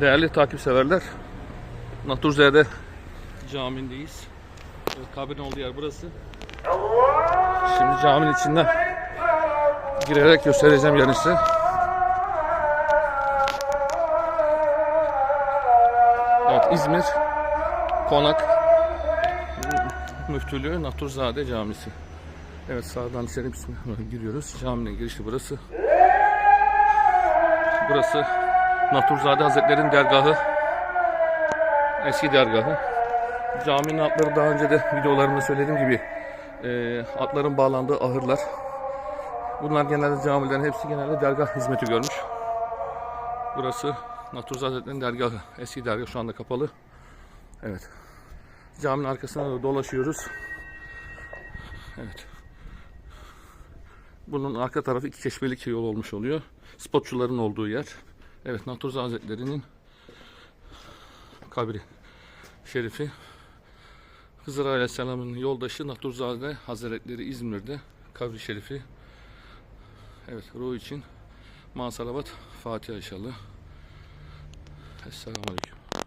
Değerli takipseverler, Naturze'de camiindeyiz. Evet, kabrin olduğu yer burası. Şimdi caminin içinden girerek göstereceğim yerini size. Evet, İzmir Konak Müftülüğü Naturzade Camisi. Evet sağdan içeri bismillah giriyoruz. Caminin girişi burası. Burası Naturzade Hazretleri'nin dergahı. Eski dergahı. Caminin atları daha önce de videolarımda söylediğim gibi e, atların bağlandığı ahırlar. Bunlar genelde camilerin hepsi genelde dergah hizmeti görmüş. Burası Naturzade Hazretleri'nin dergahı. Eski dergah şu anda kapalı. Evet. Caminin arkasına doğru dolaşıyoruz. Evet. Bunun arka tarafı iki çeşmelik yol olmuş oluyor. Spotçuların olduğu yer. Evet Naturza Hazretleri'nin kabri şerifi. Hızır Aleyhisselam'ın yoldaşı Naturzade Hazretleri İzmir'de kabri şerifi. Evet ruh için Masalavat Fatiha inşallah. Esselamu Aleyküm.